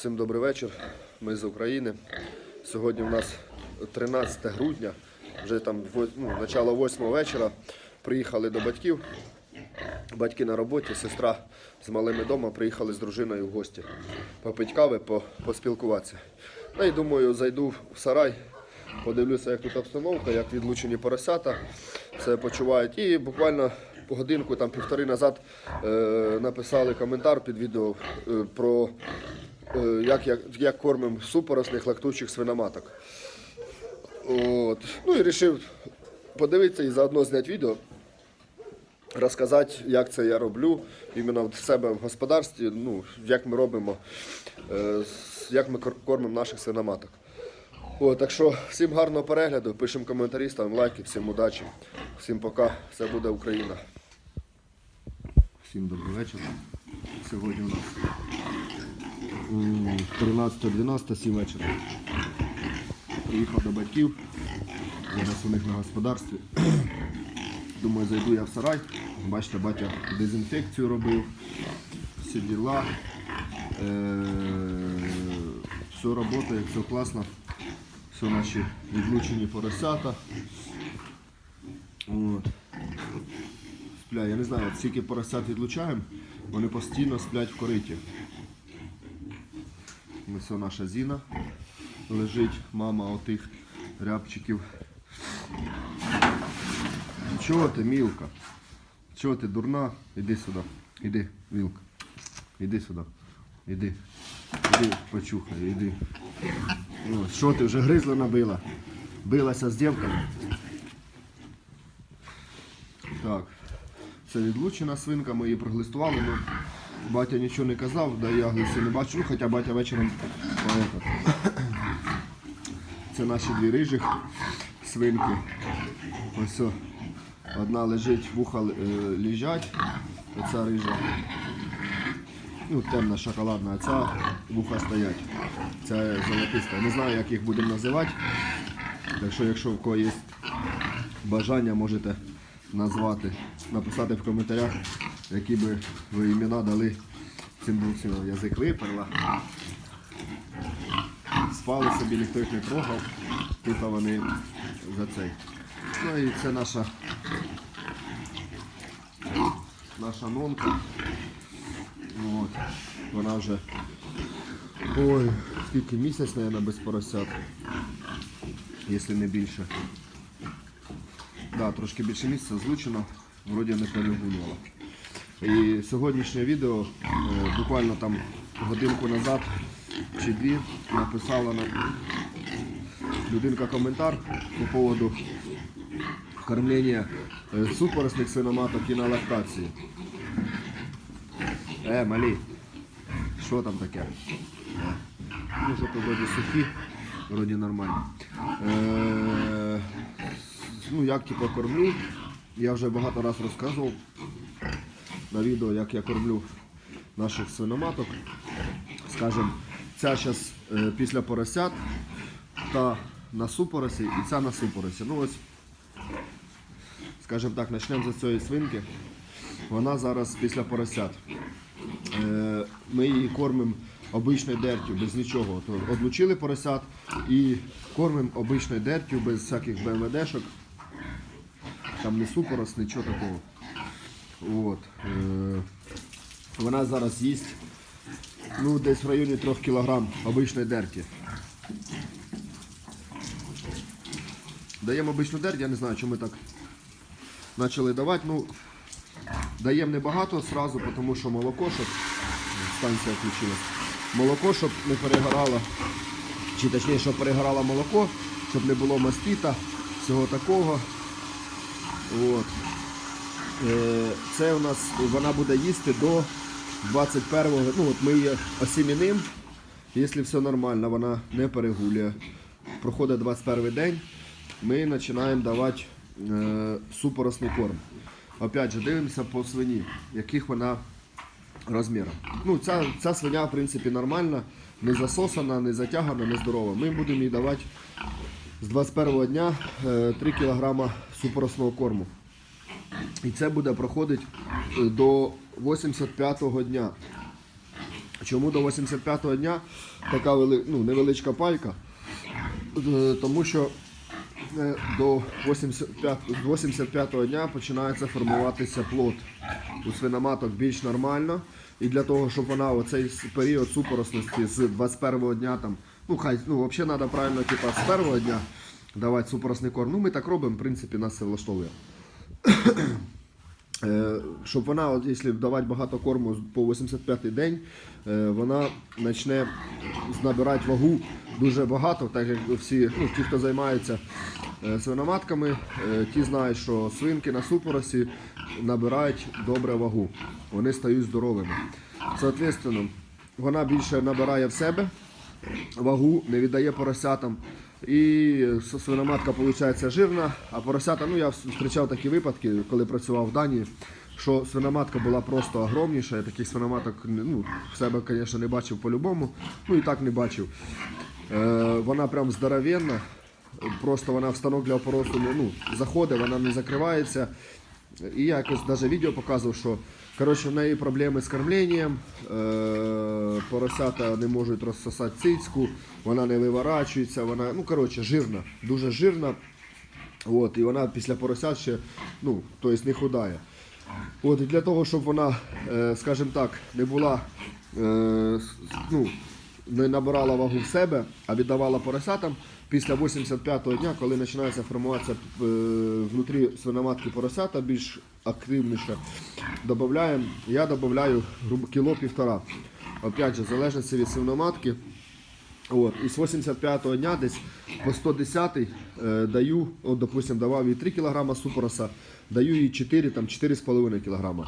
Всім добрий вечір. Ми з України. Сьогодні у нас 13 грудня, вже там ну, начало 8 вечора. Приїхали до батьків. Батьки на роботі, сестра з малими вдома приїхали з дружиною в гості. Попити кави, по- поспілкуватися. Ну і думаю, зайду в сарай, подивлюся, як тут обстановка, як відлучені поросята себе почувають. І буквально годинку, там півтори назад е, написали коментар під відео е, про як, як, як кормимо супоросних лактучих свиноматок. От. Ну і вирішив подивитися і заодно зняти відео, розказати, як це я роблю іменно в себе в господарстві, ну, як ми робимо, е, як ми кормимо наших свиноматок. О, так що всім гарного перегляду, пишемо коментарі, ставимо лайки, всім удачі, всім пока, все буде Україна. Всім добрий вечір. Сьогодні у нас 13.12, 7 вечора. Приїхав до батьків. Зараз у них на господарстві. Думаю, зайду я в сарай. Бачите, батя дезінфекцію робив, всі діла. Е, Все працює, все класно. Все наші відлучені поросята. От. Спля, я не знаю, скільки поросят відлучаємо, вони постійно сплять в кориті. Ось наша Зіна лежить, мама отих рябчиків. Чого ти, мілка? Чого ти дурна? Іди сюди. Іди, вілка. Іди сюди. Іди. Іди, почухай, іди. Що ти вже гризла набила? Билася з дівками? Так. Це відлучена свинка, ми її проглистували, але батя нічого не казав, да я глисти не бачу, хоча батя вечором. Це наші дві рижих свинки. Ось одна лежить, вуха е, лежать, оця рижа. Ну, темна шоколадна, а ця вуха стоять. Ця золотиста. Не знаю, як їх будемо називати. Так що, якщо в кого є бажання, можете назвати, написати в коментарях, які би ви імена дали цим двом Язик виперла. Спали собі, ніхто їх не трогав. Тут вони за цей. Ну і це наша наша нонка. От. Вона вже ой, скільки місяць, мабуть, без поросят, якщо не більше. Да, трошки більше місяця злучено, вроді не перегулювала. І сьогоднішнє відео е, буквально там годинку назад чи дві написала на людинка коментар по поводу кормлення е, супоросних свиноматок і на лактації. Е, малі, що там таке? Ну, що то вроді сухі, вроді нормально. Е, ну, як типу кормлю, я вже багато разів розказував на відео, як я кормлю наших свиноматок. Скажем, ця зараз після поросят, та на супоросі і ця на супоросі. Ну ось, скажімо так, почнемо з цієї свинки. Вона зараз після поросят. Е, Ми її кормимо обичною дертю, без нічого. То Одлучили поросят і кормимо обичною дертю, без всяких БМДшок. Там не супорос, нічого такого. От. Е, Вона зараз їсть ну, десь в районі 3 кг обичної дерті. Даємо обичну дерть, я не знаю, чому ми так почали давати. Ну, даємо небагато сразу, тому що молоко, щоб станція включилась. Молоко, щоб не перегорало, чи точніше, щоб перегорало молоко, щоб не було мастіта, всього такого. От. Е, Це у нас вона буде їсти до 21-го. Ну, от ми її осіміним. Якщо все нормально, вона не перегулює. Проходить 21 день, ми починаємо давати е, супоросний корм. Опять же, дивимося по свині, яких вона розмірів. Ну, ця, ця свиня, в принципі, нормальна, не засосана, не затягана, не здорова. Ми будемо їй давати з 21 дня е, 3 кг супоросного корму. І це буде проходити е, до 85-го дня. Чому до 85-го дня така вели, ну, невеличка пайка? Е, Тому що е, до 85, з 85-го дня починається формуватися плод у свиноматок більш нормально. І для того, щоб вона оцей період супоросності з 21-го дня там, ну хай ну, взагалі треба правильно, типа, з першого дня давати супоросний корм. Ну ми так робимо, в принципі, нас це влаштовує. Е, щоб вона, от, якщо давати багато корму по 85-й день, е, вона почне набирати вагу дуже багато, так як всі, ну, ті, хто займається е, свиноматками, ті знають, що свинки на супоросі набирають добре вагу. Вони стають здоровими. Соответственно, вона більше набирає в себе вагу, не віддає поросятам. І свиноматка виходить жирна, а поросята, ну я зустрічав такі випадки, коли працював в Данії, що свиноматка була просто огромніша. Я таких свиноматок ну, в себе, звісно, не бачив по-любому, ну і так не бачив. Е, вона прям здоровенна, просто вона в станок для опоросу ну, заходить, вона не закривається. І я якось навіть відео показував, що коротше, в неї проблеми з кормленням, е, поросята не можуть розсосати цицьку, вона не виворачується, вона ну, коротше, жирна, дуже жирна. От, і вона після поросят ще ну, тобто не худає. От, і для того, щоб вона, е, скажімо так, не була, е, ну, не набирала вагу в себе, а віддавала поросятам, після 85-го дня, коли починається формуватися е, внутрі свиноматки поросята більш активніше, додаємо, я додаю кіло півтора. Опять же, в залежності від свиноматки. От, і з 85-го дня десь по 110 е, даю, от, допустим, давав їй 3 кг супороса, даю їй 4, там 4,5 кг.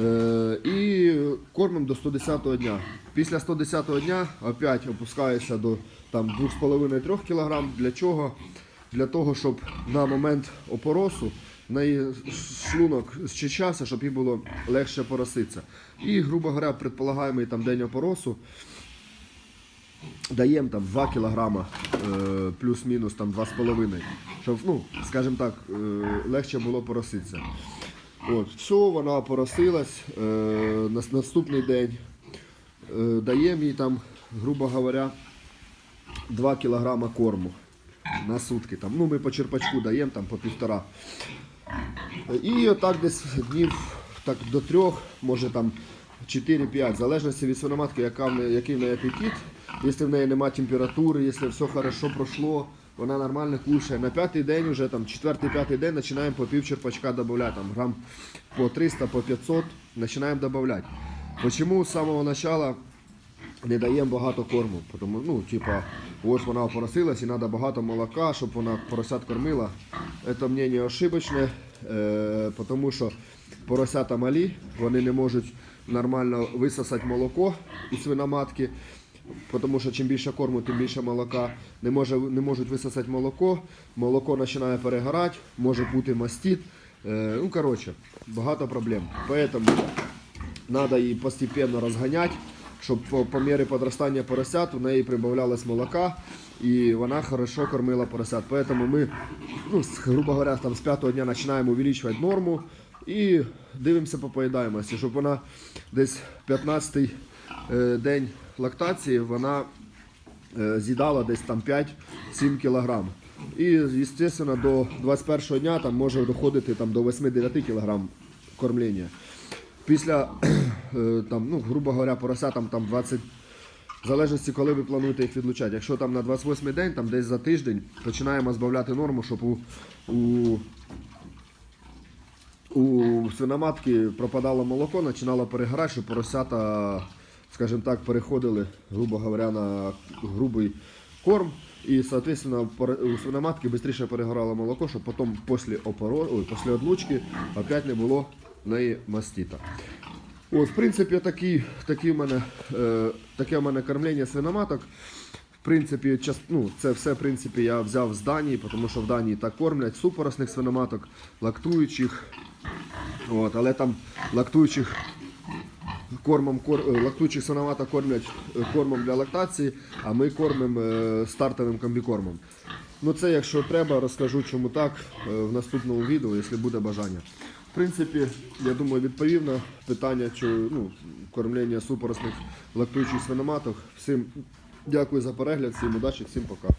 Е, і кормим до 110-го дня. Після 110-го дня опять опускаюся до там, 2,5-3 кг. Для чого? Для того, щоб на момент опоросу в неї шлунок зчищався, щоб їй було легше пороситися. І, грубо говоря, предполагаємо там день опоросу даємо там 2 кілограма е, плюс-мінус там 2,5, щоб, ну, скажімо так, е, легше було пороситися. От, все, вона поросилась е, на наступний день. Е, даємо їй там, грубо говоря, 2 кілограма корму на сутки. Там, ну, ми по черпачку даємо там, по півтора. І отак десь днів так, до трьох, може там 4-5, в залежності від свиноматки, яка в неї, який в неї апетит. Якщо в неї немає температури, якщо все хорошо пройшло, вона нормально кушає. На п'ятий день, вже там четвертий-п'ятий день починаємо по пів черпачка додавати, там грам по 300, по 500, починаємо додавати. Почему з самого початку не даємо багато корму. Тому, ну, типа, ось вона поросилась і треба багато молока, щоб вона поросят кормила. Це мнение ошибочне, е, тому що поросята малі, вони не можуть нормально висосати молоко із свиноматки. Тому що чим більше корму, тим більше молока. Не, може, не можуть висосати молоко, молоко починає перегорати, може бути мастит. Е, ну, коротше, багато проблем. Поэтому Надо її постепенно розганяти, щоб по, по мірі підростання поросят у неї прибавлялось молока, і вона хорошо кормила поросят. Поэтому ми, ну, грубо говоря, там, з п'ятого дня починаємо увеличувати норму і дивимося по поїдаємості, щоб вона десь 15-й е, день лактації вона е, з'їдала десь там 5-7 кілограм. І, звісно, до 21 дня там може доходити там, до 8-9 кілограм кормлення. Після, е, там, ну, грубо говоря, поросятам там 20, в залежності, коли ви плануєте їх відлучати. Якщо там на 28 день, там десь за тиждень, починаємо збавляти норму, щоб у, у, у свиноматки пропадало молоко, починало перегорати, щоб поросята, скажімо так, переходили, грубо говоря, на грубий корм. І, соответственно, у свиноматки швидше перегорало молоко, щоб потім після, одлучки опять не було неї мастіта. От, в принципі, такі, такі в мене, е, таке в мене кормлення свиноматок. В принципі, час, ну, це все в принципі, я взяв з Данії, тому що в Данії так кормлять супоросних свиноматок, лактуючих. От, але там лактуючих кормом кор, е, лактуючих кормлять е, кормом для лактації, а ми кормимо е, стартовим комбікормом. Ну це якщо треба, розкажу чому так в наступному відео, якщо буде бажання. В принципі, я думаю, відповів на питання чи, ну, кормлення супоросних лактуючих свиноматок. Всім дякую за перегляд, всім удачі, всім пока.